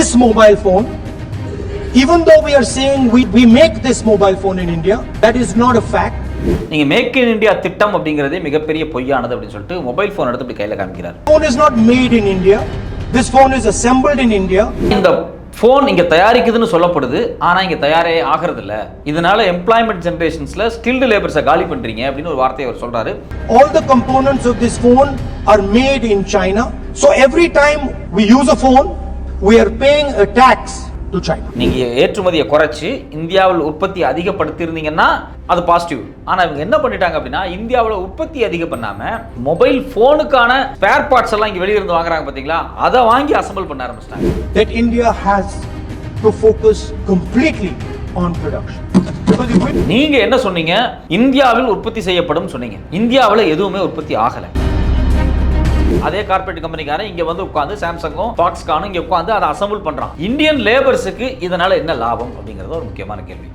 this mobile phone, even though we are saying we, we make this mobile phone in India, that is not a fact. நீங்க make in India திட்டம் அப்படிங்கிறதே மிகப்பெரிய பொய்யானது அப்படின்னு சொல்லிட்டு mobile phone எடுத்து இப்படி கையில காமிக்கிறார் phone is not made in India. This phone is assembled in India. இந்த ஃபோன் இங்க தயாரிக்குதுன்னு சொல்லப்படுது ஆனா இங்க தயாரே ஆகிறது இல்ல இதனால எம்ப்ளாய்மெண்ட் ஜெனரேஷன்ஸ்ல ஸ்கில்டு லேபர்ஸை காலி பண்றீங்க அப்படின்னு ஒரு வார்த்தையை அவர் சொல்றாரு All the components of this phone are made in China. So every time we use a phone, we are paying a tax to China. நீங்க ஏற்றுமதியை குறைச்சு இந்தியாவில் உற்பத்தி அதிகப்படுத்தியிருந்தீங்கன்னா அது பாசிட்டிவ் ஆனா இவங்க என்ன பண்ணிட்டாங்க அப்படின்னா இந்தியாவில் உற்பத்தி அதிகம் பண்ணாம மொபைல் போனுக்கான ஸ்பேர் பார்ட்ஸ் எல்லாம் இங்க வெளியிருந்து வாங்குறாங்க பாத்தீங்களா? அதை வாங்கி அசம்பிள் பண்ண ஆரம்பிச்சிட்டாங்க. That India has to focus completely on production. Because if we நீங்க என்ன சொன்னீங்க? இந்தியாவில் உற்பத்தி செய்யப்படும் சொன்னீங்க. இந்தியாவில் எதுவுமே உற்பத்தி ஆகல. அதே கார்பரேட் கம்பெனிக்காரன் இங்க வந்து உட்காந்து சாம்சங்கும் பாக்ஸ்கானும் இங்க உட்காந்து அதை அசம்பிள் பண்றான். இந்தியன் லேபர்ஸுக்கு இதனால என்ன லாபம் அப்படிங்கிறது ஒரு முக்கியமான கேள்வி.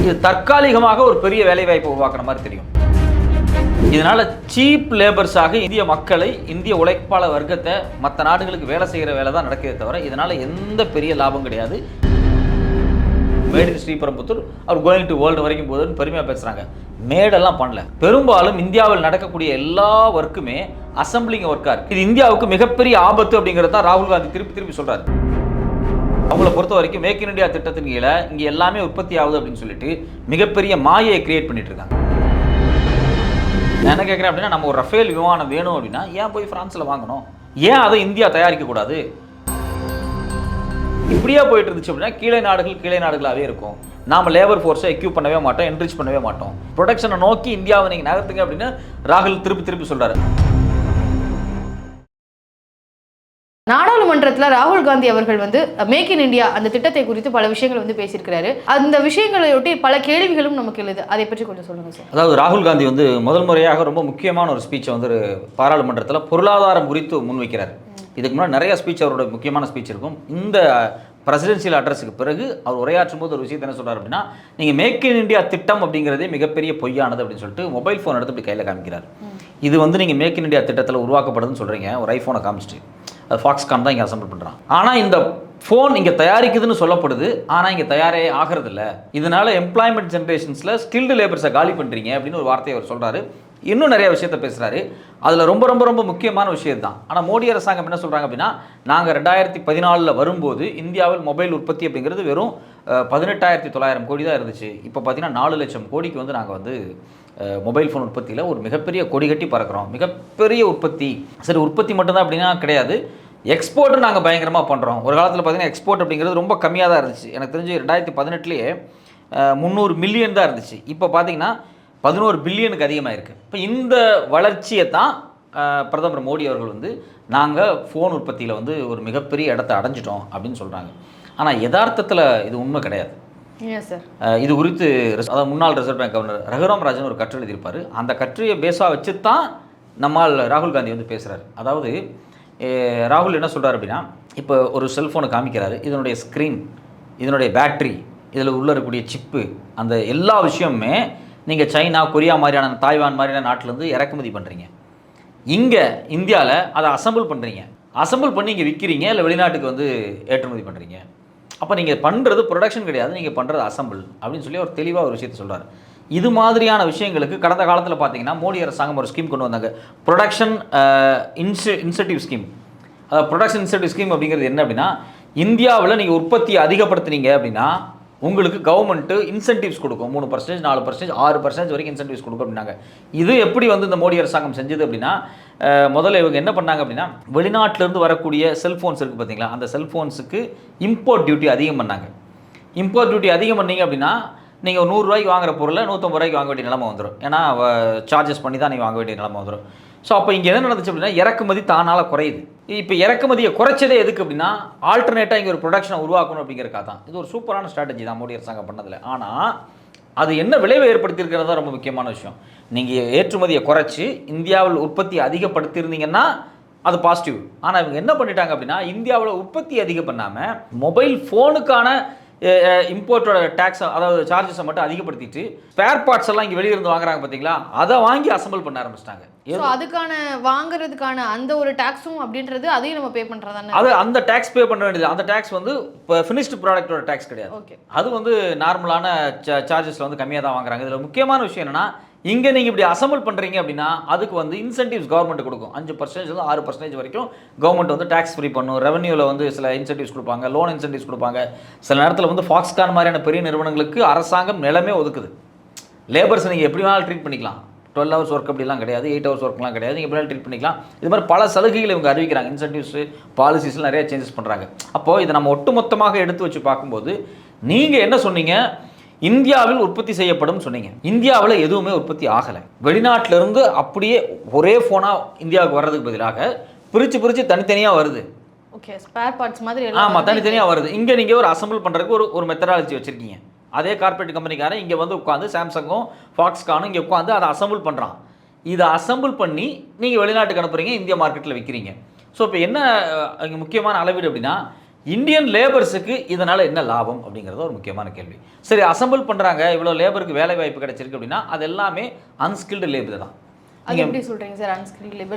இது தற்காலிகமாக ஒரு பெரிய வேலை வாய்ப்பை உருவாக்குற மாதிரி தெரியும். இதனால சீப் லேபர்ஸாக இந்திய மக்களை இந்திய உழைப்பாளர் வர்க்கத்தை மற்ற நாடுகளுக்கு வேலை செய்கிற வேலை தான் நடக்கிறதே தவிர இதனால எந்த பெரிய லாபம் கிடையாது. மேட் இன் ஸ்ரீபெரும்புத்தூர் அவர் கோயிங் டு வேர்ல்டு வரைக்கும் போதுன்னு பெருமையாக பேசுகிறாங்க மேடெல்லாம் பண்ணல. பெரும்பாலும் இந்தியாவில் நடக்கக்கூடிய எல்லா ஒர்க்குமே அசம்பிளிங் ஒர்க்காக இருக்கு. இது இந்தியாவுக்கு மிகப்பெரிய ஆபத்து அப்படிங்கிறது தான் ராகுல் காந்தி திருப்பி திருப்பி சொல்றாரு. அவங்கள பொறுத்த வரைக்கும் மேக் இன் இந்தியா திட்டத்தின் கீழே இங்கே எல்லாமே உற்பத்தி ஆகுது அப்படின்னு சொல்லிட்டு மிகப்பெரிய மாயையை கிரியேட் பண்ணிட்டு இருக்காங்க. என்ன கேட்குறேன் அப்படின்னா நம்ம ஒரு ரஃபேல் விமானம் வேணும் அப்படின்னா ஏன் போய் ஃப்ரான்ஸில் வாங்கணும்? ஏன் அதை இந்தியா தயாரிக்க கூடாது? இப்படியே போயிட்டு இருந்துச்சு அப்படின்னா கீழே நாடுகள் கீழே நாடுகளாகவே இருக்கும். நாம லேபர் ஃபோர்ஸை எக்யூப் பண்ணவே மாட்டோம் என்ரிச் பண்ணவே மாட்டோம். ப்ரொடக்ஷனை நோக்கி இந்தியாவை நீங்கள் நகர்த்துங்க அப்படின்னு ராகுல் திருப்பி திருப்பி சொல்றாரு. நாடாளுமன்றத்தில் ராகுல் காந்தி அவர்கள் வந்து மேக் இன் இந்தியா அந்த திட்டத்தை குறித்து பல விஷயங்கள் வந்து பேசியிருக்கிறாரு. அந்த விஷயங்களையொட்டி பல கேள்விகளும் நமக்கு எழுது. அதை பற்றி கொஞ்சம் சொல்லுங்க சார். அதாவது ராகுல் காந்தி வந்து முதல் முறையாக ரொம்ப முக்கியமான ஒரு ஸ்பீச்சை வந்து பாராளுமன்றத்தில் பொருளாதாரம் குறித்து முன்வைக்கிறார். இதுக்கு முன்னாடி நிறைய ஸ்பீச் அவரோட முக்கியமான ஸ்பீச் இருக்கும். இந்த பிரசிடென்சியல் அட்ரஸுக்கு பிறகு அவர் உரையாற்றும் போது ஒரு விஷயத்தை என்ன சொல்கிறார் அப்படின்னா நீங்கள் மேக் இன் இந்தியா திட்டம் அப்படிங்கிறதே மிகப்பெரிய பொய்யானது அப்படின்னு சொல்லிட்டு மொபைல் ஃபோன் எடுத்து இப்படி கையில் காமிக்கிறார். இது வந்து நீங்கள் மேக் இன் இந்தியா திட்டத்தில் உருவாக்கப்படுதுன்னு சொல்கிறீங்க ஒரு ஐஃபோனை காமிச்சிட்டு. ஃபாக்ஸ்கான் தான் இங்கே அசம்பிள் பண்ணுறான் ஆனால் இந்த ஃபோன் இங்கே தயாரிக்குதுன்னு சொல்லப்படுது. ஆனால் இங்கே தயாரே ஆகிறதில்ல. இதனால் எம்ப்ளாய்மெண்ட் ஜென்ரேஷன்ஸில் ஸ்கில்டு லேபர்ஸை காலி பண்ணுறீங்க அப்படின்னு ஒரு வார்த்தையை அவர் சொல்கிறாரு இன்னும் நிறைய விஷயத்த பேசுகிறாரு அதில் ரொம்ப ரொம்ப ரொம்ப முக்கியமான விஷயம் தான் ஆனால் மோடி அரசாங்கம் என்ன சொல்கிறாங்க அப்படின்னா நாங்கள் ரெண்டாயிரத்தி பதினாலில் வரும்போது இந்தியாவில் மொபைல் உற்பத்தி அப்படிங்கிறது வெறும் பதினெட்டாயிரத்தி தொள்ளாயிரம் கோடி தான் இருந்துச்சு. இப்போ பார்த்தீங்கன்னா நாலு லட்சம் கோடிக்கு வந்து நாங்கள் வந்து மொபைல் ஃபோன் உற்பத்தியில் ஒரு மிகப்பெரிய கொடி கட்டி பறக்கிறோம். மிகப்பெரிய உற்பத்தி. சரி உற்பத்தி மட்டும்தான் அப்படின்னா கிடையாது. எக்ஸ்போர்ட்டும் நாங்கள் பயங்கரமாக பண்ணுறோம் ஒரு காலத்தில் பார்த்தீங்கன்னா எக்ஸ்போர்ட் அப்படிங்கிறது ரொம்ப கம்மியாக தான் இருந்துச்சு. எனக்கு தெரிஞ்சு ரெண்டாயிரத்தி பதினெட்டுலேயே முந்நூறு மில்லியன் தான் இருந்துச்சு. இப்போ பார்த்திங்கன்னா பதினோரு பில்லியனுக்கு அதிகமாக இருக்குது இப்போ இந்த வளர்ச்சியை தான் பிரதமர் மோடி அவர்கள் வந்து நாங்கள் ஃபோன் உற்பத்தியில் வந்து ஒரு மிகப்பெரிய இடத்த அடைஞ்சிட்டோம் அப்படின்னு சொல்கிறாங்க ஆனால் யதார்த்தத்தில் இது உண்மை கிடையாது. இது குறித்து அதாவது முன்னாள் reserve bank governor Raghuram Rajan ஒரு கற்று எழுதியிருப்பார். அந்த கட்டுரையை பேஸாக வச்சு தான் நம்மால் ராகுல் காந்தி வந்து பேசுகிறார் அதாவது ராகுல் என்ன சொல்கிறார் அப்படின்னா இப்போ ஒரு செல்ஃபோனை காமிக்கிறாரு. இதனுடைய ஸ்க்ரீன் இதனுடைய பேட்டரி இதில் உள்ள இருக்கக்கூடிய சிப்பு அந்த எல்லா விஷயமுமே நீங்கள் சைனா கொரியா மாதிரியான தாய்வான் மாதிரியான நாட்டிலேருந்து இறக்குமதி பண்ணுறீங்க இங்கே இந்தியாவில் அதை அசம்பிள் பண்ணுறீங்க அசம்பிள் பண்ணி இங்கே விற்கிறீங்க இல்லை வெளிநாட்டுக்கு வந்து ஏற்றுமதி பண்ணுறீங்க அப்போ நீங்கள் பண்ணுறது ப்ரொடக்ஷன் கிடையாது நீங்கள் பண்ணுறது அசம்பிள் அப்படின்னு சொல்லி ஒரு தெளிவாக ஒரு விஷயத்தை சொல்கிறார் இது மாதிரியான விஷயங்களுக்கு கடந்த காலத்தில் பார்த்தீங்கன்னா மோடி அரசாங்கம் ஒரு ஸ்கீம் கொண்டு வந்தாங்க. ப்ரொடக்ஷன் இன்செ இன்சென்டிவ் ஸ்கீம் அதாவது ப்ரொடக்ஷன் இன்சென்டிவ் ஸ்கீம் அப்படிங்கிறது என்ன அப்படின்னா இந்தியாவில் நீங்கள் உற்பத்தியை அதிகப்படுத்துனீங்க அப்படின்னா உங்களுக்கு கவர்மெண்ட்டு இன்சென்டிவ்ஸ் கொடுக்கும். மூணு பர்சன்டேஜ் நாலு பர்சன்டேஜ் ஆறு பர்சன்டேஜ் வரைக்கும் இன்சென்டிவ்ஸ் கொடுக்கும் அப்படின்னாங்க. இது எப்படி வந்து இந்த மோடி அரசாங்கம் செஞ்சது அப்படின்னா முதல்ல இவங்க என்ன பண்ணாங்க அப்படின்னா வெளிநாட்டிலேருந்து வரக்கூடிய செல்ஃபோன்ஸ் இருக்குது பார்த்தீங்களா? அந்த செல்ஃபோன்ஸுக்கு இம்போர்ட் டியூட்டி அதிகம் பண்ணாங்க. இம்போர்ட் டியூட்டி அதிகம் பண்ணீங்க அப்படின்னா நீங்கள் ஒரு நூறுரூவாய்க்கு வாங்குற பொருளை நூற்றம்பது ரூபாய்க்கு வாங்க வேண்டிய நிலமை வந்துடும் ஏன்னா சார்ஜஸ் பண்ணி தான் நீங்கள் வாங்க வேண்டிய நிலமை வந்துடும் ஸோ அப்போ இங்கே என்ன நடந்துச்சு அப்படின்னா இறக்குமதி தானால குறையுது. இப்போ இறக்குமதியை குறைச்சதே எதுக்கு அப்படின்னா ஆல்டர்னேட்டாக இங்கே ஒரு ப்ரொடக்ஷனை உருவாக்கணும் அப்படிங்கிறக்கா தான். இது ஒரு சூப்பரான ஸ்ட்ராட்டஜி தான் மோடி அரசாங்கம் பண்ணதில். ஆனால் அது என்ன விளைவை ஏற்படுத்தியிருக்கிறது தான் ரொம்ப முக்கியமான விஷயம். நீங்கள் ஏற்றுமதியை குறைச்சி இந்தியாவில் உற்பத்தி அதிகப்படுத்தியிருந்தீங்கன்னா அது பாசிட்டிவ் ஆனால் இவங்க என்ன பண்ணிட்டாங்க அப்படின்னா இந்தியாவில் உற்பத்தி அதிகம் பண்ணாமல் மொபைல் ஃபோனுக்கான இம்போர்ட்டோட டேக்ஸ் அதாவது சார்ஜஸை மட்டும் அதிகப்படுத்திட்டு ஸ்பேர் பார்ட்ஸ் எல்லாம் இங்கே வெளியிருந்து வாங்குறாங்க பார்த்தீங்களா அதை வாங்கி அசம்பிள் பண்ண ஆரம்பிச்சிட்டாங்க. அதுக்கான வாங்குறதுக்கான அந்த ஒரு டாக்ஸும் அப்படின்றது அதையும் நம்ம பே பண்றதானே? அது அந்த டேக்ஸ் பே பண்ண வேண்டியது. அந்த டேக்ஸ் வந்து இப்போ ஃபினிஷ்டு ப்ராடக்ட்டோட டேக்ஸ் கிடையாது. ஓகே அது வந்து நார்மலான சார்ஜஸில் வந்து கம்மியாக தான் வாங்குறாங்க. இதில் முக்கியமான விஷயம் என்னன்னா இங்கே நீங்கள் இப்படி அசம்பிள் பண்ணுறீங்க அப்படின்னா அதுக்கு வந்து இன்சென்டிவ்ஸ் கவர்மெண்ட் கொடுக்கும். அஞ்சு பர்சன்டேஜ் வந்து ஆறு பர்சன்டேஜ் வரைக்கும் கவர்மெண்ட் வந்து டேக்ஸ் ஃப்ரீ பண்ணும். ரெவன்யூவில் வந்து சில இன்சென்டிவ்ஸ் கொடுப்பாங்க லோன் இன்சென்டிவ்ஸ் கொடுப்பாங்க. சில நேரத்தில் வந்து ஃபாக்ஸ்கான் மாதிரியான பெரிய நிறுவனங்களுக்கு அரசாங்கம் நிலமே ஒதுக்குது. லேபர்ஸ் நீங்கள் எப்படி வேணாலும் ட்ரீட் பண்ணிக்கலாம். டுவெல் ஹவர்ஸ் ஒர்க் அப்படிலாம் கிடையாது எயிட் ஹவர்ஸ் ஒர்க்லாம் கிடையாது நீங்கள் எப்படி ட்ரீட் பண்ணிக்கலாம். இது மாதிரி பல சலுகைகளை இவங்க அறிவிக்கிறாங்க. இன்சென்டிவ்ஸ் பாலிசிஸ்லாம் நிறைய சேஞ்சஸ் பண்ணுறாங்க அப்போது இதை நம்ம ஒட்டுமொத்தமாக எடுத்து வச்சு பார்க்கும்போது நீங்கள் என்ன சொன்னீங்க? இந்தியாவில் உற்பத்தி செய்யப்படும் சொன்னீங்க. இந்தியாவில் எதுவுமே உற்பத்தி ஆகலை. வெளிநாட்டுல இருந்து அப்படியே ஒரே ஃபோனாக இந்தியாவுக்கு வர்றதுக்கு பதிலாக பிரித்து பிரித்து தனித்தனியாக வருது. ஓகே ஸ்பேர் பார்ட்ஸ் மாதிரி ஆமாம் தனித்தனியாக வருது. இங்கே நீங்கள் ஒரு அசம்பிள் பண்ணுறதுக்கு ஒரு ஒரு மெத்தடாலஜி வச்சுருக்கீங்க. அதே கார்ப்பரேட் கம்பெனிக்காரன் இங்கே வந்து உட்காந்து சாம்சங்கும் ஃபாக்ஸ்கானும் இங்கே உட்காந்து அதை அசம்பிள் பண்ணுறான் இதை அசம்பிள் பண்ணி நீங்கள் வெளிநாட்டுக்கு அனுப்புறீங்க இந்திய மார்க்கெட்டில் விற்கிறீங்க ஸோ இப்போ என்ன இங்க முக்கியமான அளவீடு அப்படின்னா இந்தியன் லேபர்ஸுக்கு இதனால் என்ன லாபம் அப்படிங்கிறது ஒரு முக்கியமான கேள்வி. சரி அசம்பிள் பண்ணுறாங்க இவ்வளோ லேபருக்கு வேலை வாய்ப்பு கிடைச்சிருக்கு அப்படின்னா அது எல்லாமே அன்ஸ்கில்டு லேபர் தான்.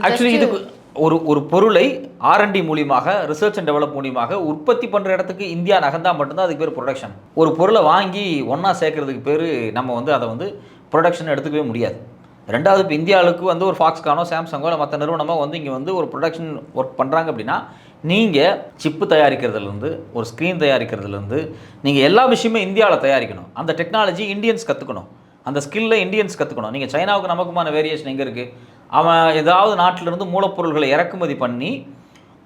ஆக்சுவலி இதுக்கு ஒரு ஒரு பொருளை ஆர்என்டி மூலியமாக ரிசர்ச் அண்ட் டெவலப் மூலியமாக உற்பத்தி பண்ணுற இடத்துக்கு இந்தியா நகர்ந்தா மட்டும்தான் அதுக்கு பேர் ப்ரொடக்ஷன் ஒரு பொருளை வாங்கி ஒன்றா சேர்க்கறதுக்கு பேர் நம்ம வந்து அதை வந்து ப்ரொடக்ஷன் எடுத்துக்கவே முடியாது. ரெண்டாவது இப்போ இந்தியாவுக்கு வந்து ஒரு ஃபாக்ஸ்கானோ சாம்சங்கோ இல்லை மற்ற நிறுவனமோ வந்து இங்கே வந்து ஒரு ப்ரொடக்ஷன் ஒர்க் பண்ணுறாங்க அப்படின்னா நீங்கள் சிப்பு தயாரிக்கிறதுலேருந்து ஒரு ஸ்க்ரீன் தயாரிக்கிறதுலேருந்து நீங்கள் எல்லா விஷயமே இந்தியாவில் தயாரிக்கணும். அந்த டெக்னாலஜி இந்தியன்ஸ் கற்றுக்கணும் அந்த ஸ்கில்ல இந்தியன்ஸ் கற்றுக்கணும் நீங்கள் சைனாவுக்கு நமக்குமான வேரியேஷன் எங்கே இருக்குது அவன் ஏதாவது நாட்டிலிருந்து மூலப்பொருள்களை இறக்குமதி பண்ணி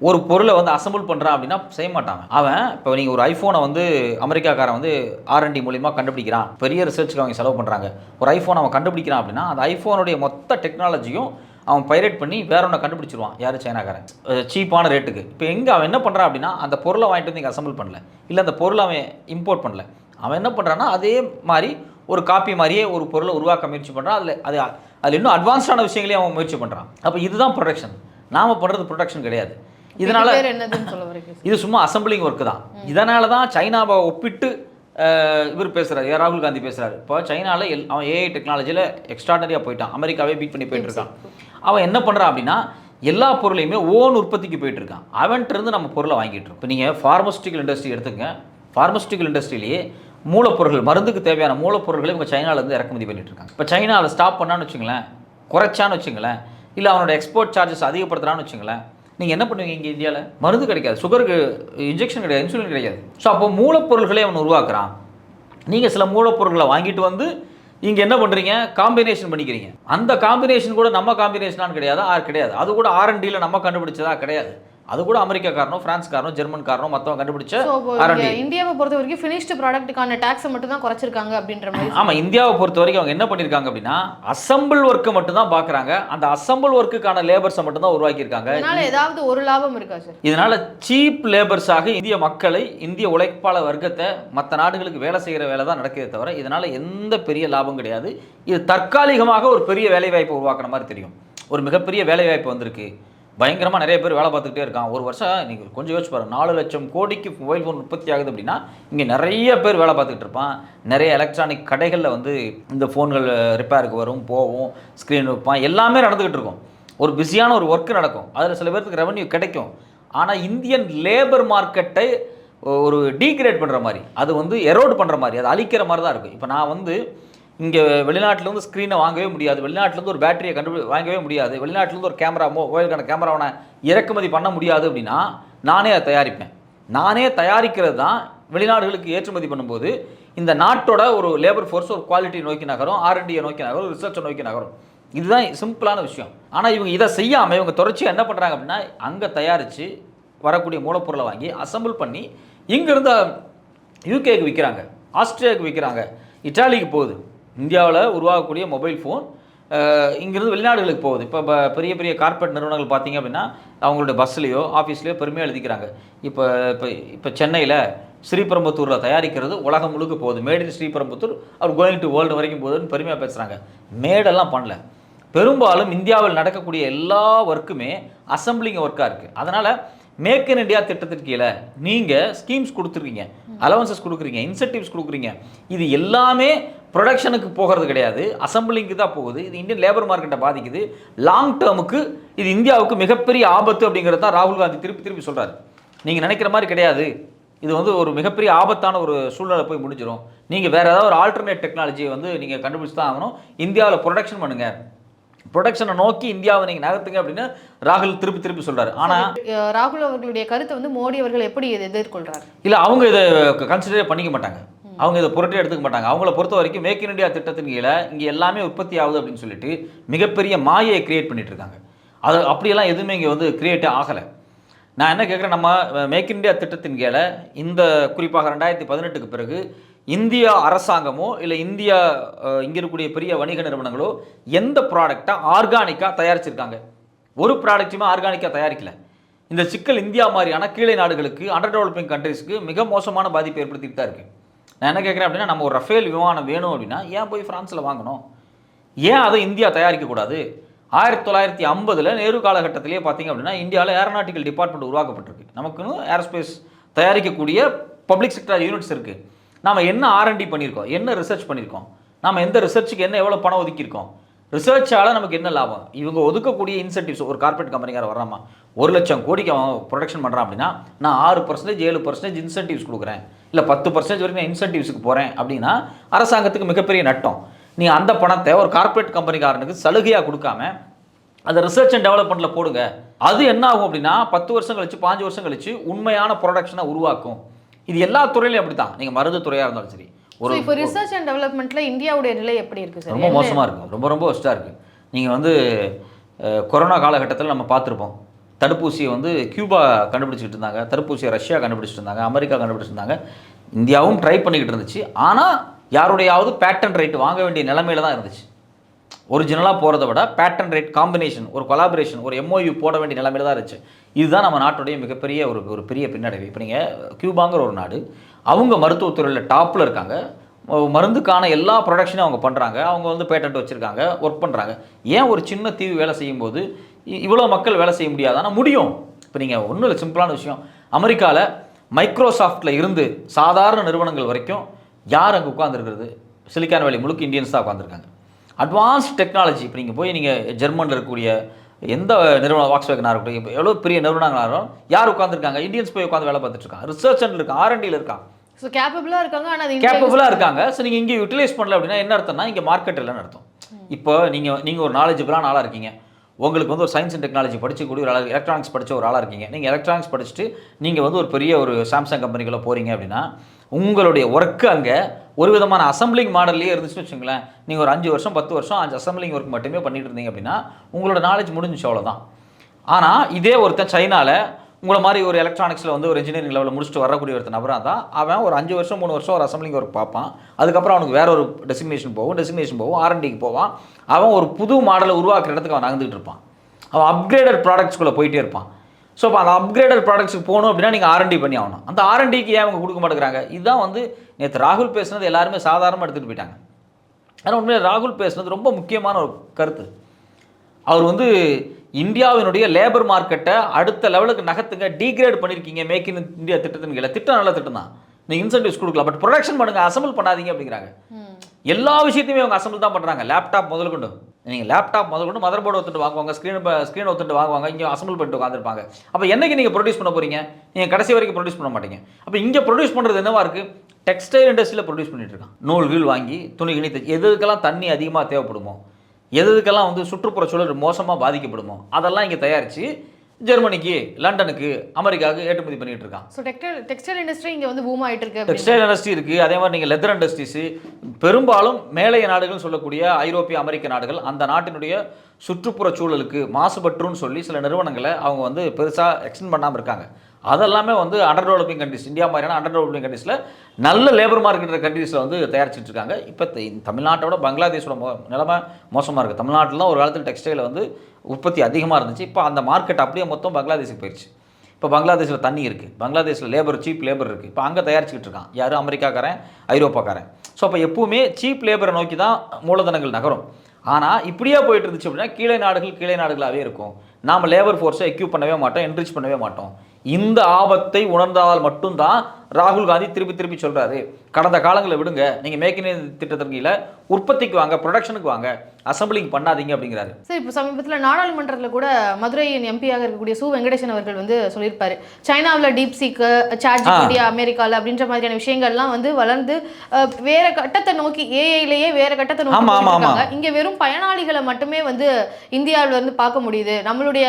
ஒரு பொருளை வந்து அசம்பிள் பண்ணுறான் அப்படின்னா செய்ய மாட்டாங்க. அவன் இப்போ நீங்கள் ஒரு ஐஃபோனை வந்து அமெரிக்காக்காரன் வந்து ஆர்என்டி மூலிமா கண்டுபிடிக்கிறான். பெரிய ரிசர்ச்சுக்கு அவங்க செலவு பண்ணுறாங்க ஒரு ஐஃபோன் அவன் கண்டுபிடிக்கிறான் அப்படின்னா அந்த ஐஃபோனுடைய மொத்த டெக்னாலஜியும் அவன் பைரேட் பண்ணி வேற ஒன்று கண்டுபிடிச்சிருவான். யார்? சைனாக்காரன். சீப்பான ரேட்டுக்கு. இப்போ எங்கே அவன் என்ன பண்ணுறான் அப்படின்னா அந்த பொருளை வாங்கிட்டு வந்து இங்கே அசம்பிள் பண்ணல. இல்லை அந்த பொருளை அவன் இம்போர்ட் பண்ணல. அவன் என்ன பண்ணுறான்னா அதே மாதிரி ஒரு காப்பி மாதிரியே ஒரு பொருளை உருவாக்க முயற்சி பண்ணுறான் அதில் அது அதில் இன்னும் அட்வான்ஸ்டான விஷயங்களையும் அவன் முயற்சி பண்ணுறான் அப்போ இதுதான் ப்ரொடக்ஷன் நாம பண்ணுறது ப்ரொடக்ஷன் கிடையாது. இதனால இது சும்மா அசம்பிளிங் ஒர்க்கு தான். இதனால தான் சைனாவை ஒப்பிட்டு இவர் பேசுறாரு. ஏ. ராகுல் காந்தி பேசுறாரு. இப்போ சைனால எல் அவன் ஏஐ டெக்னாலஜியில் எக்ஸ்ட்ராடனரியாக போயிட்டான். அமெரிக்காவே பீட் பண்ணி போயிட்டு இருக்கான். அவன் என்ன பண்ணுறான் அப்படின்னா எல்லா பொருளையுமே ஓன் உற்பத்திக்கு போயிட்டுருக்கான். இருக்கான் நம்ம பொருளை வாங்கிட்டுருக்கோம் இப்போ நீங்கள் ஃபார்மஸ்டிக்கல் இண்டஸ்ட்ரி எடுத்துங்க ஃபார்மஸ்டிக்கல் இண்டஸ்ட்ரியிலேயே மூலப்பொருட்கள் மருந்துக்கு தேவையான மூலப்பொருட்களை இவங்க சைனாவிலேருந்து இறக்குமதி பண்ணிட்டு இருக்காங்க. இப்போ சைனா அதை ஸ்டாப் பண்ணான்னு வச்சுங்களேன் குறைச்சான்னு வச்சுங்களேன் இல்லை அவனோட எக்ஸ்போர்ட் சார்ஜஸ் அதிகப்படுத்துறான்னு வச்சுங்களேன் நீங்கள் என்ன பண்ணுவீங்க இங்கே இந்தியாவில் மருந்து கிடைக்காது சுகருக்கு இன்ஜெக்ஷன் கிடையாது இன்சுலின் கிடையாது ஸோ அப்போ மூலப்பொருள்களே அவன் உருவாக்குறான். நீங்கள் சில மூலப்பொருட்களை வாங்கிட்டு வந்து நீங்கள் என்ன பண்ணுறீங்க காம்பினேஷன் பண்ணிக்கிறீங்க. அந்த காம்பினேஷன் கூட நம்ம காம்பினேஷனான்னு கிடையாது? ஆ கிடையாது. அது கூட ஆர்என்டியில் நம்ம கண்டுபிடிச்சதா? கிடையாது. அது கூட அமெரிக்காக்காரனோ பிரான்ஸ்காரனோ ஜெர்மன்காரனோ மற்றவங்க கண்டுபிடிச்ச ஸோ இப்போ ஆர்என்டி இங்க இந்தியாவை பொறுத்த வரைக்கும் ஃபினிஷ்டு ப்ராடக்ட்டுக்கான டேக்ஸை மட்டும் தான் குறைச்சிருக்காங்க அப்படின்ற மாதிரி ஆமாம் இந்தியாவை பொறுத்த வரைக்கும் அவங்க என்ன பண்ணியிருக்காங்க அப்படின்னா அசம்பிள் ஒர்க்கை மட்டும் தான் பார்க்குறாங்க அந்த அசம்பிள் ஒர்க்குக்கான லேபர்ஸை மட்டும் தான் உருவாக்கியிருக்காங்க அதனால ஏதாவது ஒரு லாபம் இருக்கா சார் இதனால சீப் லேபர்ஸாக இந்திய மக்களை இந்திய உழைப்பாளர் வர்க்கத்தை மற்ற நாடுகளுக்கு வேலை செய்கிற வேலை தான் நடக்குதே தவிர இதனால எந்த பெரிய லாபம் கிடையாது. இது தற்காலிகமாக ஒரு பெரிய வேலைவாய்ப்பை உருவாக்குற மாதிரி தெரியும். ஒரு மிகப்பெரிய வேலைவாய்ப்பு வந்திருக்கு. பயங்கரமாக நிறைய பேர் வேலை பார்த்துக்கிட்டே இருக்கான். ஒரு வருஷம் நீங்கள் கொஞ்சம் யோசிச்சு பாருங்க நாலு லட்சம் கோடிக்கு மொபைல் ஃபோன் உற்பத்தி ஆகுது அப்படின்னா இங்கே நிறைய பேர் வேலை பார்த்துக்கிட்டு இருப்பான். நிறைய எலக்ட்ரானிக் கடைகளில் வந்து இந்த ஃபோன்கள் ரிப்பேருக்கு வரும் போகும் ஸ்க்ரீன் வைப்பான். எல்லாமே நடந்துக்கிட்டு இருக்கும். ஒரு பிஸியான ஒரு ஒர்க்கு நடக்கும். அதில் சில பேர்த்துக்கு ரெவன்யூ கிடைக்கும். ஆனால் இந்தியன் லேபர் மார்க்கெட்டை ஒரு டீக்ரேட் பண்ணுற மாதிரி அது வந்து எரோட் பண்ணுற மாதிரி அது அழிக்கிற மாதிரி தான் இருக்கும் இப்போ நான் வந்து இங்கே வெளிநாட்டிலேருந்து ஸ்க்ரீனை வாங்கவே முடியாது. வெளிநாட்டிலேருந்து ஒரு பேட்டரியை கண்டுபிடி வாங்கவே முடியாது. வெளிநாட்டிலேருந்து ஒரு கேமரா மொபைலுக்கான கேமராவை இறக்குமதி பண்ண முடியாது அப்படின்னா நானே அதை தயாரிப்பேன். நானே தயாரிக்கிறது தான் வெளிநாடுகளுக்கு ஏற்றுமதி பண்ணும்போது இந்த நாட்டோட ஒரு லேபர் ஃபோர்ஸ் ஒரு குவாலிட்டி நோக்கி நகரும் ஆர்என்டியை நோக்கி நகரும் ரிசர்ச்சை நோக்கி நகரும். இதுதான் சிம்பிளான விஷயம். ஆனால் இவங்க இதை செய்யாமல் இவங்க தொடர்ச்சியாக என்ன பண்ணுறாங்க அப்படின்னா அங்கே தயாரித்து வரக்கூடிய மூலப்பொருளை வாங்கி அசெம்பிள் பண்ணி இங்கேருந்து யூகேக்கு விற்கிறாங்க ஆஸ்திரேலியாவுக்கு விற்கிறாங்க இட்டாலிக்கு போகுது. இந்தியாவில் உருவாகக்கூடிய மொபைல் ஃபோன் இங்கேருந்து வெளிநாடுகளுக்கு போகுது. இப்போ பெரிய பெரிய கார்ப்பரேட் நிறுவனங்கள் பார்த்தீங்க அப்படின்னா அவங்களுடைய பஸ்லேயோ ஆஃபீஸ்லேயோ பெருமையாக எழுதிக்கிறாங்க. இப்போ இப்போ இப்போ சென்னையில் ஸ்ரீபெரும்புத்தூரில் தயாரிக்கிறது உலகம் முழுக்க போகுது. மேட் இன் ஸ்ரீபெரும்புத்தூர் அவர் கோயிங் டு வேர்ல்டு வரைக்கும் போகுதுன்னு பெருமையாக பேசுகிறாங்க மேடெல்லாம் பண்ணல. பெரும்பாலும் இந்தியாவில் நடக்கக்கூடிய எல்லா ஒர்க்குமே அசம்பிளிங் ஒர்க்காக இருக்குது அதனால் மேக் இன் இண்டியா திட்டத்திற்கு கீழே நீங்கள் ஸ்கீம்ஸ் கொடுத்துருக்கீங்க. அலவன்சஸ் கொடுக்குறீங்க. இன்சென்டிவ்ஸ் கொடுக்குறீங்க. இது எல்லாமே ப்ரொடக்ஷனுக்கு போகிறது கிடையாது. அசம்பிளிங்க்கு தான் போகுது. இது இந்தியன் லேபர் மார்க்கெட்டை பாதிக்குது. லாங் டேர்முக்கு இது இந்தியாவுக்கு மிகப்பெரிய ஆபத்து அப்படிங்கிறது தான் ராகுல் காந்தி திருப்பி திருப்பி சொல்கிறாரு நீங்கள் நினைக்கிற மாதிரி கிடையாது. இது வந்து ஒரு மிகப்பெரிய ஆபத்தான ஒரு சூழ்நிலை போய் முடிஞ்சிடும் நீங்கள் வேறு ஏதாவது ஒரு ஆல்டர்னேட் டெக்னாலஜியை வந்து நீங்கள் கண்டுபிடிச்சு தான் ஆகணும். இந்தியாவில் ப்ரொடக்ஷன் பண்ணுங்கள் ப்ரொடக்ஷனை நோக்கி இந்தியாவை நீங்கள் நகர்த்துங்க அப்படின்னு ராகுல் திருப்பி திருப்பி சொல்கிறாரு ஆனால் ராகுல் அவர்களுடைய கருத்தை வந்து மோடி அவர்கள் எப்படி இதை எதிர்கொள்றாரு? இல்லை அவங்க இதை கன்சிடரே பண்ணிக்க மாட்டாங்க. அவங்க இதை பொருட்டே எடுத்துக்க மாட்டாங்க. அவங்கள பொறுத்த வரைக்கும் மேக் இன் இண்டியா திட்டத்தின் கீழே இங்கே எல்லாமே உற்பத்தி ஆகுது அப்படின்னு சொல்லிட்டு மிகப்பெரிய மாயை கிரியேட் பண்ணிட்டு இருக்காங்க. அது அப்படியெல்லாம் எதுவுமே இங்கே வந்து கிரியேட்டே ஆகலை. நான் என்ன கேட்குறேன் நம்ம மேக் இன் இந்தியா திட்டத்தின் கீழே இந்த குறிப்பாக ரெண்டாயிரத்தி பதினெட்டுக்கு பிறகு இந்தியா அரசாங்கமோ இல்லை இந்தியா இங்கே இருக்கக்கூடிய பெரிய வணிக நிறுவனங்களோ எந்த ப்ராடக்டை ஆர்கானிக்காக தயாரிச்சிருக்காங்க? ஒரு ப்ராடக்ட்டுமே ஆர்கானிக்காக தயாரிக்கல. இந்த சிக்கல் இந்தியா மாதிரியான கீழே நாடுகளுக்கு அண்டர் டெவலப்பிங் கண்ட்ரீஸ்க்கு மிக மோசமான பாதிப்பை ஏற்படுத்திட்டு தான் இருக்குது நான் என்ன கேட்குறேன் அப்படின்னா நம்ம ஒரு ரஃபேல் விமானம் வேணும் அப்படின்னா ஏன் போய் ஃப்ரான்ஸில் வாங்கணும்? ஏன் அதை இந்தியா தயாரிக்கக்கூடாது ஆயிரத்தி தொள்ளாயிரத்தி ஐம்பதில் நேரு காலகட்டத்திலேயே பார்த்தீங்க அப்படின்னா இந்தியாவில் ஏரோநாட்டிக்கல் டிபார்ட்மெண்ட் உருவாக்கப்பட்டிருக்கு. நமக்குன்னு ஏரோஸ்பேஸ் தயாரிக்கக்கூடிய பப்ளிக் செக்டர் யூனிட்ஸ் இருக்குது நாம் என்ன ஆர்என்டி பண்ணியிருக்கோம்? என்ன ரிசர்ச் பண்ணியிருக்கோம்? நாம் எந்த ரிசர்ச்சுக்கு என்ன எவ்வளோ பணம் ஒதுக்கியிருக்கோம்? ரிசர்ச்சால் நமக்கு என்ன லாபம்? இவங்க ஒதுக்கக்கூடிய இன்சென்டிவ்ஸ் ஒரு கார்ப்பரேட் கம்பெனிக்கார வர்றாமா ஒரு லட்சம் கோடிக்கு அவன் ப்ரொடக்ஷன் பண்ணுறான் அப்படின்னா நான் ஆறு பர்சன்டேஜ் ஏழு பர்சன்டேஜ் இன்சென்டிவ்ஸ் கொடுக்குறேன். இல்லை பத்து பர்சன்டேஜ் வரைக்கும் நான் இன்சென்டிவ்ஸுக்கு போகிறேன் அப்படின்னா அரசாங்கத்துக்கு மிகப்பெரிய நட்டம். நீ அந்த பணத்தை ஒரு கார்ப்பரேட் கம்பெனிக்காரனுக்கு சலுகையாக கொடுக்காம அதை ரிசர்ச் அண்ட் டெவலப்மெண்ட்டில் போடுங்க. அது என்ன ஆகும் அப்படின்னா பத்து வருஷம் கழிச்சு பாஞ்சு வருஷம் கழிச்சு உண்மையான ப்ரொடக்ஷனை உருவாக்கும். இது எல்லா துறையிலையும் அப்படி தான் நீங்கள் மருந்து துறையாக இருந்தாலும் சரி ஒரு இப்போ ரிசர்ச் அண்ட் டெவலப்மெண்ட்ல இந்தியாவுடைய நிலை எப்படி இருக்கு சார் ரொம்ப மோசமாக இருக்கும் ரொம்ப ரொம்ப ஒஸ்ட்டாக இருக்குது நீங்கள் வந்து கொரோனா காலகட்டத்தில் நம்ம பார்த்துருப்போம். தடுப்பூசியை வந்து கியூபா கண்டுபிடிச்சிட்டு இருந்தாங்க. தடுப்பூசியை ரஷ்யா கண்டுபிடிச்சிட்டு இருந்தாங்க. அமெரிக்கா கண்டுபிடிச்சிட்டு இருந்தாங்க. இந்தியாவும் ட்ரை பண்ணிக்கிட்டு இருந்துச்சு. ஆனால் யாருடையாவது பேட்டன் ரைட் வாங்க வேண்டிய நிலைமையில தான் இருந்துச்சு. ஒரிஜினலாக போகிறத விட பேட்டன் ரேட் காம்பினேஷன் ஒரு கொலாபரேஷன் ஒரு எம்ஓயு போட வேண்டிய நிலைமையில தான் இருந்துச்சு. இதுதான் நம்ம நாட்டுடைய மிகப்பெரிய ஒரு ஒரு பெரிய பின்னடைவு. இப்போ நீங்கள் கியூபாங்கிற ஒரு நாடு அவங்க மருத்துவத்துறையில் டாப்பில் இருக்காங்க. மருந்துக்கான எல்லா ப்ரொடக்ஷனும் அவங்க பண்ணுறாங்க அவங்க வந்து பேட்டன்ட் வச்சுருக்காங்க ஒர்க் பண்ணுறாங்க ஏன் ஒரு சின்ன தீவு வேலை செய்யும்போது இ- இவ்வளோ மக்கள் வேலை செய்ய முடியாது ஆனால் முடியும். இப்போ நீங்கள் ஒன்றும் இல்லை சிம்பிளான விஷயம். அமெரிக்காவில் மைக்ரோசாஃப்ட்டில் இருந்து சாதாரண நிறுவனங்கள் வரைக்கும் யார் அங்கே உட்காந்துருக்கிறது சிலிக்கான் வேலி முழுக்க இந்தியன்ஸ் தான் உட்காந்துருக்காங்க அட்வான்ஸ் டெக்னாலஜி இப்போ நீங்கள் போய் நீங்கள் ஜெர்மனில் இருக்கக்கூடிய எந்த நிறுவனம் வாக்ஸ் வேகனாக இருக்கட்டும் இப்போ எவ்வளோ பெரிய நிறுவனங்களாக யார் உட்காந்துருக்காங்க இந்தியன்ஸ் போய் உட்காந்து வேலை பார்த்துட்டு இருக்காங்க. ரிசர்ச் சென்டர் இருக்காங்க ஆர்என்டியில் இருக்காங்க. ஸோ கேப்பபிளா இருக்காங்க ஆனா அது இந்தியா கேப்பபுளாக இருக்காங்க. ஸோ நீங்கள் இங்கே யூட்டிலைஸ் பண்ணல அப்படின்னா என்ன அர்த்தம்னா இங்கே மார்க்கெட் இல்லைன்னு அர்த்தம். இப்போ நீங்கள் நீங்கள் ஒரு நாலேஜபிளான ஆளாக இருக்கீங்க. உங்களுக்கு வந்து ஒரு சயின்ஸ் அண்ட் டெக்னாலஜி படிச்சக்கூடிய ஒரு ஆளாக எலக்ட்ரானிக்ஸ் படித்த ஒரு ஆளாக இருக்கீங்க. நீங்கள் எலக்ட்ரானிக்ஸ் படிச்சுட்டு நீங்கள் வந்து ஒரு பெரிய ஒரு சாம்சங் கம்பெனிக்குள்ளே போகிறீங்க அப்படின்னா உங்களுடைய ஒர்க்கு அங்கே ஒரு விதமான அசம்பிளிங் மாடல்லே இருந்துச்சுன்னு வச்சுங்களேன் நீங்கள் ஒரு அஞ்சு வருஷம் பத்து வருஷம் அஞ்சு அசம்பிளிங் ஒர்க் மட்டுமே பண்ணிட்டு இருந்தீங்க அப்படின்னா உங்களோட நாலேஜ் முடிஞ்சிச்சு அவ்வளோதான் ஆனால் இதே ஒருத்தன் சைனாவில் உங்களை மாதிரி ஒரு எலக்ட்ரானிக்ஸில் வந்து ஒரு இன்ஜினியரிங் லெவலில் முடிச்சுட்டு வரக்கூடிய ஒரு நபராக தான் அவன் ஒரு அஞ்சு வருஷம் மூணு வருஷம் ஒரு அசம்பிளிங் ஒர்க் பார்ப்பான். அதுக்கப்புறம் அவனுக்கு வேற ஒரு டெசிக்னேஷன் போகும் டெசிக்னேஷன் போகும் ஆர்என்டிக்கு போவான். அவன் ஒரு புது மாடலை உருவாக்குற இடத்துக்கு அவன் நகர்ந்துட்டு இருப்பான். அவன் அப்கிரேடட் ப்ராடக்ட்ஸ்குள்ளே போயிட்டே இருப்பான். ஸோ அப்போ அந்த அப்கிரேடட் ப்ராடக்ட்ஸுக்கு போகணும் அப்படின்னா நீங்கள் ஆர்என்டி பண்ணி ஆகணும். அந்த ஆர்என்டிக்கு ஏன் அவங்க கொடுக்க மாட்டேங்கிறாங்க? இதுதான் வந்து நேற்று ராகுல் பேசுனது எல்லாருமே சாதாரணமாக எடுத்துகிட்டு போயிட்டாங்க. ஆனால் உண்மையில் ராகுல் பேசுனது ரொம்ப முக்கியமான ஒரு கருத்து. அவர் வந்து இந்தியாவினுடைய லேபர் மார்க்கெட்டை அடுத்த லெவலுக்கு நகர்த்துங்க டீக்ரேட் பண்ணியிருக்கீங்க மேக் இன் இந்தியா திட்டத்தின் கீழே. திட்டம் நல்ல திட்டம் தான். நீங்கள் இன்சென்டிவ்ஸ் கொடுக்கலாம். பட் ப்ரொடக்ஷன் பண்ணுங்க அசம்பிள் பண்ணாதீங்க அப்படிங்கிறாங்க. எல்லா விஷயத்தையுமே அவங்க அசம்பிள் தான் பண்ணுறாங்க லேப்டாப் முதல் கொண்டு. நீங்கள் லேப்டாப் முதல் கொண்டு மதர் போர்டு ஒத்துட்டு வாங்குவாங்க ஸ்க்ரீன் ஸ்க்ரீன் ஒத்துட்டு வாங்குவாங்க இங்கே அசம்பிள் பண்ணிட்டு உட்காந்துருப்பாங்க அப்போ என்னைக்கு நீங்கள் ப்ரொடியூஸ் பண்ண போறீங்க? நீங்கள் கடைசி வரைக்கும் ப்ரொடியூஸ் பண்ண மாட்டீங்க. அப்போ இங்கே ப்ரொடியூஸ் பண்ணுறது என்னவா இருக்குது டெக்ஸ்டைல் இண்டஸ்ட்ரியில் ப்ரொடியூஸ் பண்ணிட்டு இருக்கான். நூல் வீல் வாங்கி துணி கிணி எதுக்கெல்லாம் தண்ணி அதிகமாக தேவைப்படுமோ? எதுக்கெல்லாம் வந்து சுற்றுப்புற சூழல் மோசமாக பாதிக்கப்படுமோ அதெல்லாம் இங்கே தயாரித்து ஜெர்மனிக்கு லண்டனுக்கு அமெரிக்காவுக்கு ஏற்றுமதி பண்ணிட்டு இருக்கான் ஸோ டெக்டைல் டெக்ஸ்டைல் இண்டஸ்ட்ரி இங்க வந்து பூம் ஆயிட்டு இருக்கு டெக்ஸ்டைல் இண்டஸ்ட்ரி இருக்குது அதே மாதிரி நீங்கள் லெதர் இண்டஸ்ட்ரீஸு பெரும்பாலும் மேலைய நாடுகள்னு சொல்லக்கூடிய ஐரோப்பிய அமெரிக்க நாடுகள் அந்த நாட்டினுடைய சுற்றுப்புற சூழலுக்கு மாசுபற்றுன்னு சொல்லி சில நிறுவனங்களை அவங்க வந்து பெருசாக எக்ஸ்டெண்ட் பண்ணாமல் இருக்காங்க. அதெல்லாமே வந்து அண்டர் டெவலப்பிங் கண்ட்ரிஸ் இந்தியா மாதிரியான அண்டர் டெவலப்பிங் கண்ட்ரிஸில் நல்ல லேபர் மார்க்கெட் கண்ட்ரிஸில் வந்து தயாரிச்சிட்டு இருக்காங்க இப்போ தமிழ்நாட்டோட பங்களாதேஷோட மோ நிலைமை மோசமாக இருக்குது தமிழ்நாட்டில் தான் ஒரு காலத்தில் டெக்ஸ்டைலில் வந்து உற்பத்தி அதிகமாக இருந்துச்சு. இப்போ அந்த மார்க்கெட் அப்படியே மொத்தம் பங்களாதேஷுக்கு போயிடுச்சு இப்போ பங்களாதேஷில் தண்ணி இருக்குது பங்களாதேஷில் லேபர் சீப் லேபர் இருக்குது இப்போ அங்கே தயாரிச்சுக்கிட்டு இருக்கான் யார்? அமெரிக்காக்காரன் ஐரோப்பாக்காரன். ஸோ அப்போ எப்பவுமே சீப் லேபரை நோக்கி தான் மூலதனங்கள் நகரும். ஆனால் இப்படியே போயிட்டு இருந்துச்சு அப்படின்னா கீழே நாடுகள் கீழே நாடுகளாகவே இருக்கும். நாம் லேபர் ஃபோர்ஸை எக்யூப் பண்ணவே மாட்டோம் என்ரிச் பண்ணவே மாட்டோம். இந்த ஆபத்தை உணர்ந்தால் மட்டும்தான் ராகுல் காந்தி திருப்பி திருப்பி சொல்றாரு கடந்த காலங்களை விடுங்க நீங்க மேக் இன் இந்தியா திட்டத்தின் கீழே உற்பத்திக்கு வாங்க ப்ரொடக்ஷனுக்கு வாங்க அசம்பிளிங் பண்ணாதீங்க அப்படிங்கிறாரு. சரி இப்போ சமீபத்தில் நாடாளுமன்றத்தில் கூட மதுரையின் எம்பியாக இருக்கக்கூடிய சு. வெங்கடேசன் அவர்கள் வந்து சொல்லியிருப்பாரு சைனாவில் டீப் சீக்கு சாட் ஜிபிடி அமெரிக்காவில் அப்படின்ற மாதிரியான விஷயங்கள்லாம் வந்து வளர்ந்து வேற கட்டத்தை நோக்கி ஏஐலேயே வேற கட்டத்தை நோக்கி இங்க வெறும் பயனாளிகளை மட்டுமே வந்து இந்தியாவில் வந்து பார்க்க முடியுது. நம்மளுடைய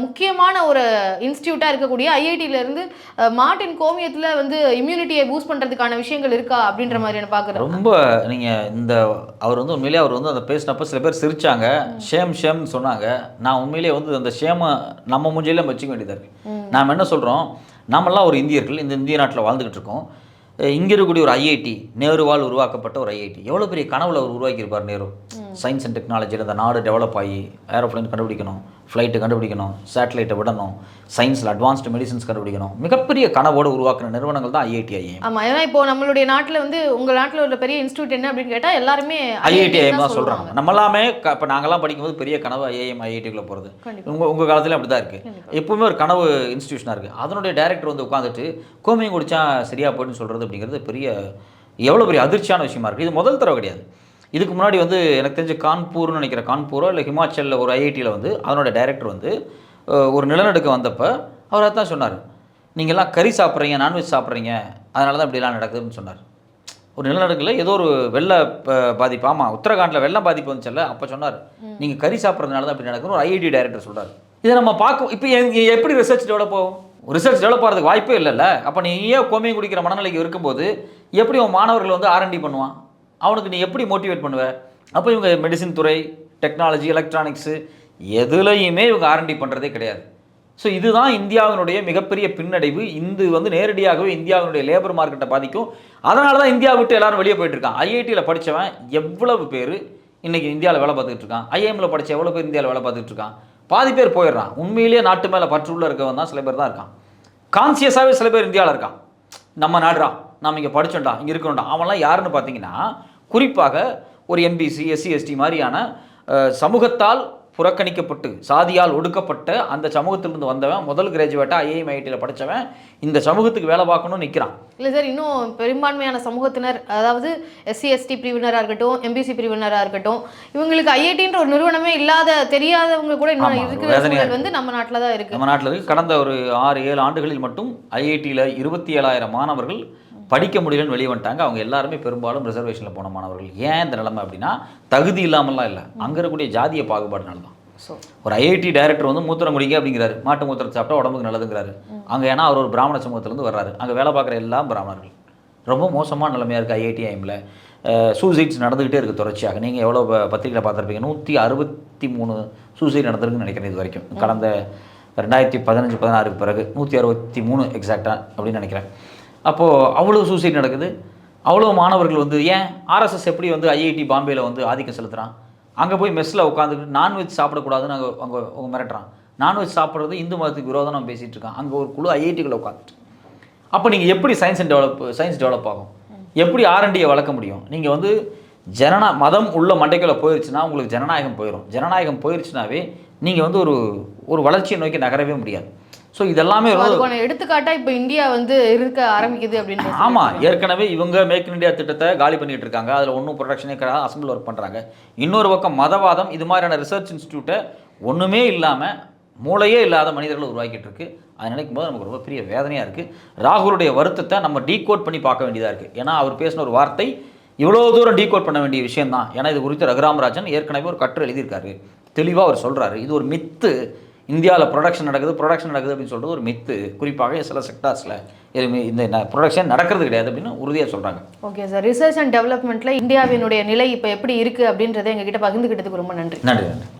முக்கியமான ஒரு இன்ஸ்டியூட்டா இருக்கக்கூடிய ஐஐடியில இருந்து அஹ், மார்ட்டின் கோமியத்துல வந்து இம்யூனிட்டியை பூஸ்ட் பண்றதுக்கான விஷயங்கள் இருக்கா அப்படின்ற மாதிரியான பாக்குறோம் ரொம்ப நீங்க இந்த அவர் வந்து உண்மையிலேயே அவர் வந்து அந்த பேசினப்ப சில பேர் சிரிச்சாங்க. ஷேம் ஷேம்னு சொன்னாங்க. நான் உண்மையிலேயே வந்து அந்த ஷேமை நம்ம மூஞ்சியில வச்சுக்க வேண்டியதா இருக்கு. நாம் என்ன சொல்றோம்? நாமெல்லாம் ஒரு இந்தியர்கள். இந்த இந்திய நாட்டில் வாழ்ந்துகிட்டு இருக்கோம். இங்க இருக்கக்கூடிய ஒரு ஐஐடி நேருவால் உருவாக்கப்பட்ட ஒரு ஐஐடி எவ்வளோ பெரிய கனவுல அவர் உருவாக்கியிருப்பார் நேரு? சயின்ஸ் அண்ட் டெக்னாலஜியில் இந்த நாடு டெவலப் ஆகி ஏரோப்ளைன் கண்டுபிடிக்கணும் ஃப்ளைட்டு கண்டுபிடிக்கணும் சேட்டலைட்டை விடணும் சயின்ஸில் அட்வான்ஸ்டு மெடிசின்ஸ் கண்டுபிடிக்கணும் மிகப்பெரிய கனவோடு உருவாக்குன நிறுவனங்கள் தான் ஐஐடி ஐஏஎம் ஆமா ஏன்னா இப்போ நம்மளுடைய நாட்டுல வந்து உங்க நாட்டுல உள்ள பெரிய இன்ஸ்டியூட் என்ன அப்படின்னு கேட்டா எல்லாருமே ஐஐடி ஐஎம் தான் சொல்கிறாங்க நம்ம எல்லாமே இப்போ நாங்கெல்லாம் படிக்கும்போது பெரிய கனவு ஐஏஎம் ஐஐடிக்குள்ளே போகிறது. உங்கள் உங்கள் காலத்துலேயும் அப்படி தான் இருக்குது எப்பவுமே ஒரு கனவு இன்ஸ்டியூஷனாக இருக்குது அதனுடைய டைரக்டர் வந்து உட்காந்துட்டு கோமியம் குடிச்சா சரியா போயிடுன்னு சொல்கிறது அப்படிங்கிறது பெரிய எவ்வளோ பெரிய அதிர்ச்சியான விஷயமா இருக்குது இது முதல் தடவை கிடையாது. இதுக்கு முன்னாடி வந்து எனக்கு தெரிஞ்ச கான்பூர்னு நினைக்கிற கான்பூரோ இல்லை ஹிமாச்சலில் ஒரு ஐஐடியில் வந்து அதனோட டைரக்டர் வந்து ஒரு நிலநடுக்க வந்தப்போ அவர் அதான் சொன்னார். நீங்கள்லாம் கறி சாப்பிட்றீங்க நான்வெஜ் சாப்பிட்றீங்க அதனால தான் இப்படிலாம் நடக்குதுன்னு சொன்னார். ஒரு நிலநடுக்கில் ஏதோ ஒரு வெள்ள பாதிப்பு. ஆமாம் உத்தரகாண்டில் வெள்ளம் பாதிப்பு வந்துச்சல்ல அப்போ சொன்னார். நீங்கள் கறி சாப்பிட்றதுனால தான் இப்படி நடக்குதுன்னு ஒரு ஐஐடி டைரக்டர் சொல்றாரு. இதை நம்ம பார்க்க இப்போ எப்படி ரிசர்ச் டெவலப் ஆகும்? ரிசர்ச் டெவலப் ஆகிறதுக்கு வாய்ப்பே இல்லைல்ல. அப்போ நீ ஏன் கோமியம் குடிக்கிற மனநிலைக்கு இருக்கும்போது எப்படி உன் மாணவர்கள் வந்து ஆர்என்டி பண்ணுவான்? அவனுக்கு நீ எப்படி மோட்டிவேட் பண்ணுவ? அப்போ இவங்க மெடிசின் துறை டெக்னாலஜி எலக்ட்ரானிக்ஸு எதுலையுமே இவங்க ஆர்என்டி பண்ணுறதே கிடையாது. ஸோ இதுதான் இந்தியாவினுடைய மிகப்பெரிய பின்னடைவு. இது வந்து நேரடியாகவே இந்தியாவினுடைய லேபர் மார்க்கெட்டை பாதிக்கும். அதனால தான் இந்தியா விட்டு எல்லாரும் வெளியே போயிட்டுருக்கான் ஐஐடியில் படித்தவன் எவ்வளவு பேர் இன்றைக்கி இந்தியாவில் வேலை பார்த்துக்கிட்டு இருக்கான்? ஐஎம்ல படித்த எவ்வளோ பேர் இந்தியாவில் வேலை பார்த்துக்கிட்டு இருக்கான்? பாதி பேர் போயிடுறான். உண்மையிலேயே நாட்டு மேலே பற்றுள்ள இருக்கவன் தான் சில பேர் தான் இருக்கான். கான்சியஸாகவே சில பேர் இந்தியாவில் இருக்கான். நம்ம நாடுறான். நம்ம இங்கே படிச்சோம்டா இங்கே இருக்கணும்டா அவன்லாம் யாருன்னு பார்த்தீங்கன்னா குறிப்பாக ஒரு என்பிசி எஸ்சி எஸ்டி மாதிரியான சமூகத்தால் புறக்கணிக்கப்பட்டு சாதியால் ஒடுக்கப்பட்ட அந்த சமூகத்திலிருந்து வந்தவன் முதல் கிராஜுவேட்டாக ஐஏஎம் ஐடியில் படித்தவன் இந்த சமூகத்துக்கு வேலை பார்க்கணும்னு நிற்கிறான் இல்ல சார் இன்னும் பெரும்பான்மையான சமூகத்தினர் அதாவது எஸ்சி எஸ்டி பிரிவினரா இருக்கட்டும் எம்பிசி பிரிவினரா இருக்கட்டும் இவங்களுக்கு ஐஐடின்ற ஒரு நிறுவனமே இல்லாத தெரியாதவங்க கூட இன்னும் இருக்கிற வந்து நம்ம நாட்டுல தான் இருக்கு. நம்ம நாட்டில் இருக்கு. கடந்த ஒரு ஆறு ஏழு ஆண்டுகளில் மட்டும் ஐஐடியில் இருபத்தி ஏழாயிரம் மாணவர்கள் படிக்க முடியலன்னு வெளியே வந்துட்டாங்க. அவங்க எல்லாருமே பெரும்பாலும் ரிசர்வேஷனில் போன மாணவர்கள். ஏன் இந்த நிலைமை அப்படின்னா தகுதி இல்லாமலாம் இல்லை. அங்கே இருக்கக்கூடிய ஜாதிய பாகுபாடுனால தான். ஸோ ஒரு ஐஐடி டைரக்டர் வந்து மூத்திரம் குடிங்க அப்படிங்கிறாரு. மாட்டு மூத்திரம் சாப்பிட்டா உடம்புக்கு நல்லதுங்கிறாரு. அங்கே ஏன்னா அவர் ஒரு பிராமண சமூகத்திலேருந்து வர்றாரு. அங்கே வேலை பார்க்குற எல்லாம் பிராமணர்கள். ரொம்ப மோசமான நிலைமையாக இருக்குது ஐஐடி ஐமில் சூசைட்ஸ் நடந்துக்கிட்டே இருக்குது தொடர்ச்சியாக. நீங்கள் எவ்வளோ ப- பத்திரிக்கையில் பார்த்துருப்பீங்க? நூற்றி அறுபத்தி மூணு சூசைட் நடந்திருக்குன்னு நினைக்கிறேன் இது வரைக்கும். கடந்த ரெண்டாயிரத்தி பதினஞ்சு பதினாறுக்கு பிறகு நூற்றி அறுபத்தி மூணு எக்ஸாக்டாக அப்படின்னு நினைக்கிறேன். அப்போது அவ்வளோ சூசைட் நடக்குது. அவ்வளோ மாணவர்கள் வந்து ஏன் ஆர்எஸ்எஸ் எப்படி வந்து ஐஐடி பாம்பேயில் வந்து ஆதிக்கம் செலுத்துகிறான் அங்கே போய் மெஸ்ஸில் உட்காந்துட்டு நான்வெஜ் சாப்பிடக்கூடாதுன்னு அங்கே அங்கே அவங்க மிரட்டுறான். நான்வெஜ் சாப்பிட்றது இந்து மதத்துக்கு விரோதம் நம்ம பேசிகிட்டு இருக்கோம் அங்கே ஒரு குழு ஐஐடிக்குள்ள உட்காந்துட்டு அப்போ நீங்கள் எப்படி சயின்ஸ் டெவலப் சயின்ஸ் டெவலப் ஆகும்? எப்படி ஆர்என்டியை வளர்க்க முடியும்? நீங்கள் வந்து ஜனநா மதம் உள்ள மண்டைக்குள்ள போயிருச்சுன்னா உங்களுக்கு ஜனநாயகம் போயிடும் ஜனநாயகம் போயிருச்சுனாவே நீங்கள் வந்து ஒரு ஒரு வளர்ச்சியை நோக்கி நகரவே முடியாது. ஸோ இதெல்லாமே எடுத்துக்காட்டா இப்ப இந்தியா வந்து இருக்க ஆரம்பிக்குது அப்படின்னு ஆமாம் ஏற்கனவே இவங்க மேக் இன் இந்தியா திட்டத்தை காலி பண்ணிட்டு இருக்காங்க. அதில் ஒன்றும் ப்ரொடக்ஷனே கிடையாது அசம்பிள் ஒர்க் பண்ணுறாங்க இன்னொரு பக்கம் மதவாதம் இது மாதிரியான ரிசர்ச் இன்ஸ்டியூட்டை ஒன்றுமே இல்லாமல் மூளையே இல்லாத மனிதர்களை உருவாக்கிட்டு இருக்கு. அது நினைக்கும் போது நமக்கு ரொம்ப பெரிய வேதனையாக இருக்குது ராகுலுடைய வருத்தத்தை நம்ம டீகோட் பண்ணி பார்க்க வேண்டியதாக இருக்குது ஏன்னா அவர் பேசின ஒரு வார்த்தை இவ்வளோ தூரம் டீகோட் பண்ண வேண்டிய விஷயம் தான் ஏன்னா இது குறித்து ரகுராமராஜன் ஏற்கனவே ஒரு கட்டுரை எழுதியிருக்காரு. தெளிவாக அவர் சொல்கிறாரு இது ஒரு மித்து இந்தியாவில் ப்ரொடக்ஷன் நடக்குது ப்ரொடக்ஷன் நடக்குது அப்படின்னு சொல்கிறது ஒரு மித்து குறிப்பாக சில செக்டார்ஸில் இந்த ப்ரொடக்ஷன் நடக்கிறது கிடையாது அப்படின்னு உறுதியாக சொல்கிறாங்க ஓகே சார் ரிசர்ச் அண்ட் டெவலப்மெண்ட்ல இந்தியாவினுடைய நிலை இப்ப எப்படி இருக்கு அப்படின்றத எங்ககிட்ட பகிர்ந்துக்கிட்டதுக்கு ரொம்ப நன்றி. நன்றி நன்றி.